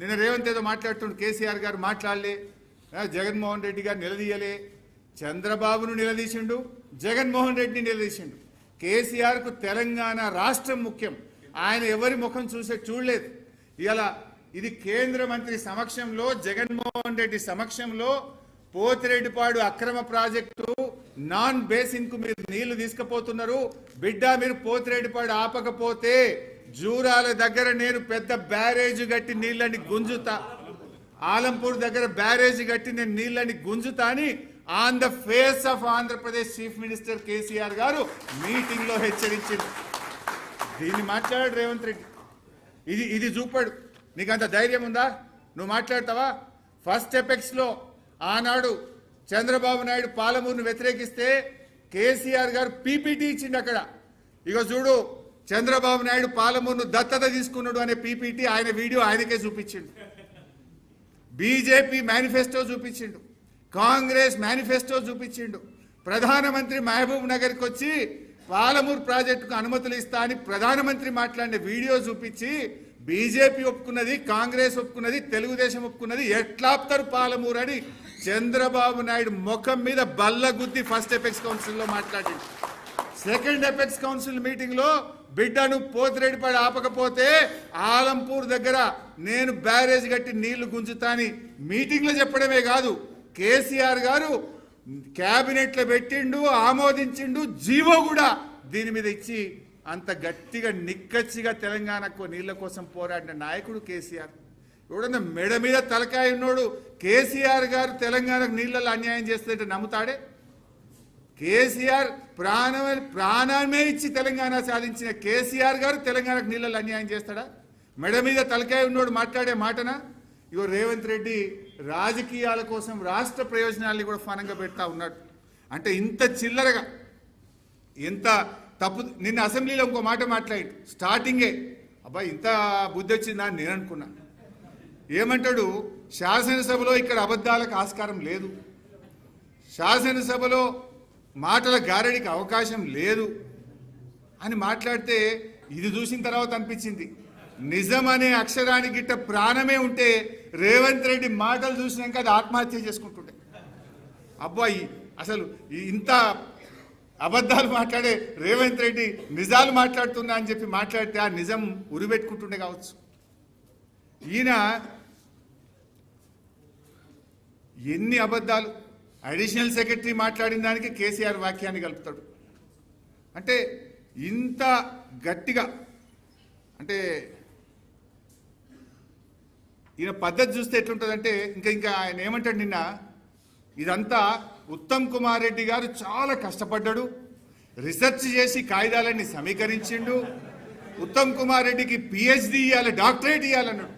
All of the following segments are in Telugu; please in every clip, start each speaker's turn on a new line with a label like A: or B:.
A: నిన్న రేవంత్ ఏదో మాట్లాడుతుండు కేసీఆర్ గారు మాట్లాడలే. జగన్మోహన్ రెడ్డి గారు నిలదీయలే. చంద్రబాబును నిలదీసిండు జగన్మోహన్ రెడ్డిని నిలదీసిండు. కేసీఆర్కు తెలంగాణ రాష్ట్రం ముఖ్యం. ఆయన ఎవరి ముఖం చూసే చూడలేదు. ఇలా ఇది కేంద్ర మంత్రి సమక్షంలో జగన్మోహన్ రెడ్డి సమక్షంలో పోతిరెడ్డిపాడు అక్రమ ప్రాజెక్టు నాన్ బేసిన్కు మీరు నీళ్ళు తీసుకుపోతున్నారు. బిడ్డ మీరు పోతిరెడ్డిపాడు ఆపకపోతే జూరాల దగ్గర నేను పెద్ద బ్యారేజ్ కట్టి నీళ్ళని గుంజుతా. ఆలంపూర్ దగ్గర బ్యారేజ్ కట్టి నేను నీళ్ళని గుంజుతా అని on the face of Andhra Pradesh chief minister KCR garu మీటింగ్లో హెచ్చరించింది. దీన్ని మాట్లాడాడు రేవంత్ రెడ్డి. ఇది ఇది చూపాడు. నీకు అంత ధైర్యం ఉందా? నువ్వు మాట్లాడతావా? ఫస్ట్ ఎపెక్స్లో ఆనాడు చంద్రబాబు నాయుడు పాలమూరును వ్యతిరేకిస్తే కేసీఆర్ గారు పీపీటీ ఇచ్చిండు అక్కడ. ఇక చూడు చంద్రబాబు నాయుడు పాలమూరును దత్తత తీసుకున్నాడు అనే పీపీటీ ఆయన వీడియో ఆయనకే చూపించిండు. బీజేపీ మేనిఫెస్టో చూపించిండు. కాంగ్రెస్ మేనిఫెస్టో చూపించిండు. ప్రధానమంత్రి మహబూబ్ నగర్కి వచ్చి పాలమూరు ప్రాజెక్టుకు అనుమతులు ఇస్తా అని ప్రధానమంత్రి మాట్లాడిన వీడియో చూపించి బీజేపీ ఒప్పుకున్నది కాంగ్రెస్ ఒప్పుకున్నది తెలుగుదేశం ఒప్పుకున్నది ఎట్లాప్తారు పాలమూరు అని చంద్రబాబు నాయుడు ముఖం మీద బల్లగుద్ది ఫస్ట్ ఎపెక్స్ కౌన్సిల్లో మాట్లాడింది సెకండ్ ఎపెక్స్ కౌన్సిల్ మీటింగ్లో బిడ్డను పోతిరెడ్డిపాడు ఆపకపోతే ఆలంపూర్ దగ్గర నేను బ్యారేజ్ కట్టి నీళ్ళు గుంజుతాని మీటింగ్లో చెప్పడమే కాదు. కేసీఆర్ గారు క్యాబినెట్లో పెట్టిండు ఆమోదించిండు జీవో కూడా దీని మీద ఇచ్చి అంత గట్టిగా నిక్కచ్చిగా తెలంగాణకు నీళ్ళ కోసం పోరాడిన నాయకుడు కేసీఆర్. ఎవడన్నా మెడ మీద తలకాయ ఉన్నోడు కేసీఆర్ గారు తెలంగాణకు నీళ్ళలో అన్యాయం చేస్తుంటే నమ్ముతాడే? కేసీఆర్ ప్రాణమే ప్రాణమే ఇచ్చి తెలంగాణ సాధించిన కేసీఆర్ గారు తెలంగాణకు నీళ్ళలో అన్యాయం చేస్తాడా? మెడ మీద తలకాయ ఉన్నోడు మాట్లాడే మాటనా? ఇగో రేవంత్ రెడ్డి రాజకీయాల కోసం రాష్ట్ర ప్రయోజనాల్ని కూడా ఫనంగా పెడతా ఉన్నాడు. అంటే ఇంత చిల్లరగా ఎంత తప్పు నిన్న అసెంబ్లీలో ఇంకో మాట మాట్లాడి స్టార్టింగే అబ్బాయి ఇంత బుద్ధి వచ్చిందా అని నేను అనుకున్నా. ఏమంటాడు? శాసనసభలో ఇక్కడ అబద్ధాలకు ఆస్కారం లేదు. శాసనసభలో మాటల గారడికి అవకాశం లేదు అని మాట్లాడితే ఇది చూసిన తర్వాత అనిపించింది. నిజం అనే అక్షరానికి గిట్ట ప్రాణమే ఉంటే రేవంత్ రెడ్డి మాటలు చూసినాక అది ఆత్మహత్య చేసుకుంటుండే. అబ్బాయి అసలు ఈ- ఇంత అబద్ధాలు మాట్లాడే రేవంత్ రెడ్డి నిజాలు మాట్లాడుతున్నా అని చెప్పి మాట్లాడితే ఆ నిజం ఉరిపెట్టుకుంటుండే కావచ్చు. ఈయన ఎన్ని అబద్ధాలు అడిషనల్ సెక్రటరీ మాట్లాడిన దానికి కేసీఆర్ వాక్యాన్ని కలుపుతాడు. అంటే ఇంత గట్టిగా అంటే ఈయన పద్ధతి చూస్తే ఎట్లుంటుందంటే ఇంకా ఇంకా ఆయన ఏమంటాడు నిన్న ఇదంతా ఉత్తమ్ కుమార్ రెడ్డి గారు చాలా కష్టపడ్డాడు. రీసెర్చ్ చేసి కాగితాలన్నీ సమీకరించిండు. ఉత్తమ్ కుమార్ రెడ్డికి పిహెచ్డి ఇవ్వాలి డాక్టరేట్ ఇవ్వాలన్నాడు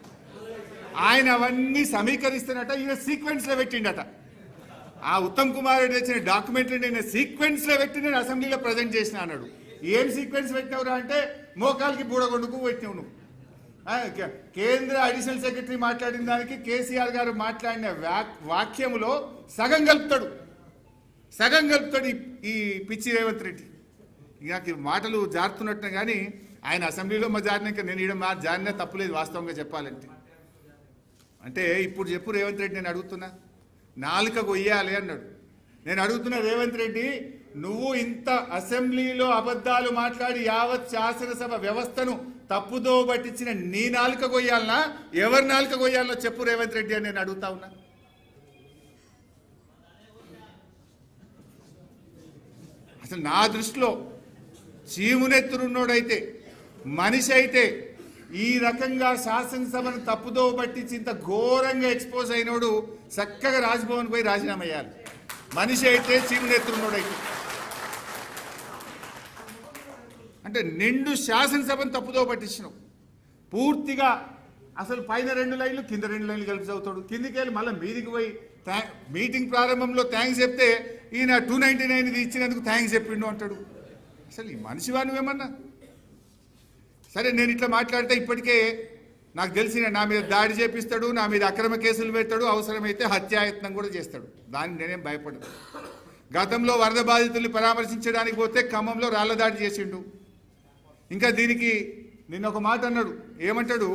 A: ఆయన అవన్నీ సమీకరిస్తున్నట ఈయన సీక్వెన్స్లో పెట్టిండట. ఆ ఉత్తమ్ కుమార్ రెడ్డి వచ్చిన డాక్యుమెంట్లు నేను సీక్వెన్స్లో పెట్టి నేను అసెంబ్లీలో ప్రజెంట్ చేసిన అన్నాడు. ఏం సీక్వెన్స్ పెట్టినవురా అంటే మోకాలకి బూడగొండుకు పెట్టినావు నువ్వు. కేంద్ర అడిషనల్ సెక్రటరీ మాట్లాడిన దానికి కేసీఆర్ గారు మాట్లాడిన వాక్- వాక్యములో సగం కలుపుతాడు సగం కలుపుతాడు ఈ- పిచ్చి రేవంత్ రెడ్డి. ఇక నాకు మాటలు జారుతున్నట్టు కానీ ఆయన అసెంబ్లీలో మా జారినాక నేను ఇవ్వడం మా జారినా తప్పులేదు వాస్తవంగా చెప్పాలంటే. అంటే ఇప్పుడు చెప్పు రేవంత్ రెడ్డి నేను అడుగుతున్నా. నాలుక కొయ్యాలి అన్నాడు. నేను అడుగుతున్నా రేవంత్ రెడ్డి నువ్వు ఇంత అసెంబ్లీలో అబద్ధాలు మాట్లాడి యావత్ శాసనసభ వ్యవస్థను తప్పుదో పట్టించిన నీ నాలుక కొయ్యాలనా? ఎవరి నాలుక కొయ్యాలనో చెప్పు రేవంత్ రెడ్డి అని నేను అడుగుతా ఉన్నా. అసలు నా దృష్టిలో చీమునెత్తురున్నోడైతే మనిషి అయితే ఈ రకంగా శాసనసభను తప్పుదో పట్టించి ఇంత ఘోరంగా ఎక్స్పోజ్ అయినోడు చక్కగా రాజ్భవన్ పోయి రాజీనామా అయ్యాలి మనిషి అయితే చీమునెత్తురున్నోడైతే అంటే నిండు శాసనసభను తప్పుదో పట్టించినావు పూర్తిగా అసలు పైన రెండు లైన్లు కింద రెండు లైన్లు కలిపి చదువుతాడు. కిందికి వెళ్ళి మళ్ళీ మీదికి పోయి మీటింగ్ ప్రారంభంలో థ్యాంక్స్ చెప్తే ఈయన టూ నైంటీ నైన్ ఇచ్చినందుకు థ్యాంక్స్ చెప్పిండు అంటాడు. అసలు ఈ మనిషివా నువ్వేమన్నా? సరే నేను ఇట్లా మాట్లాడితే ఇప్పటికే నాకు తెలిసిన నా మీద దాడి చేపిస్తాడు నా మీద అక్రమ కేసులు పెడతాడు అవసరమైతే హత్యాయత్నం కూడా చేస్తాడు. దాన్ని నేనేం భయపడదు గతంలో వరద బాధితుల్ని పరామర్శించడానికి పోతే ఖమ్మంలో రాళ్ళ దాడి చేసిండు. ఇంకా దీనికి నిన్న ఒక మాట అన్నాడు. ఏమంటాడు?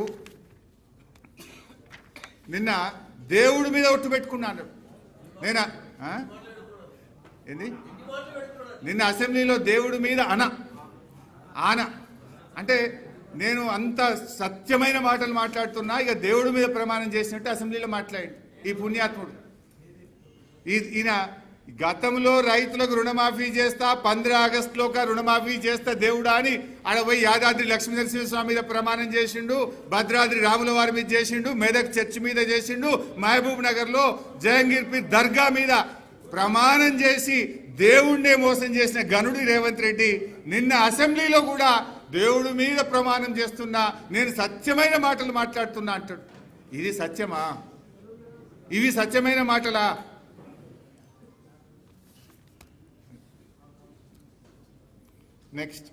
A: నిన్న దేవుడి మీద ఒట్టు పెట్టుకున్నాను నేనా? ఏంది? నిన్న అసెంబ్లీలో దేవుడి మీద అన. ఆన. అంటే నేను అంత సత్యమైన మాటలు మాట్లాడుతున్నా ఇక దేవుడి మీద ప్రమాణం చేసినట్టు అసెంబ్లీలో మాట్లాడి ఈ పుణ్యాత్ముడు. ఈ- ఈయన గతంలో రైతులకు రుణమాఫీ చేస్తా పంద్ర ఆగస్టులోక రుణమాఫీ చేస్తా దేవుడా అని ఆడ యాదాద్రి లక్ష్మీ నరసింహస్వామి మీద ప్రమాణం చేసిండు భద్రాద్రి రాముల వారి మీద చేసిండు మెదక్ చర్చి మీద చేసిండు మహబూబ్ నగర్లో జహంగీర్ పీర్ దర్గా మీద ప్రమాణం చేసి దేవుణ్ణే మోసం చేసిన గనుడి రేవంత్ రెడ్డి నిన్న అసెంబ్లీలో కూడా దేవుడి మీద ప్రమాణం చేస్తున్నా నేను సత్యమైన మాటలు మాట్లాడుతున్నా అంటాడు. ఇది సత్యమా? ఇవి సత్యమైన మాటలా? నెక్స్ట్.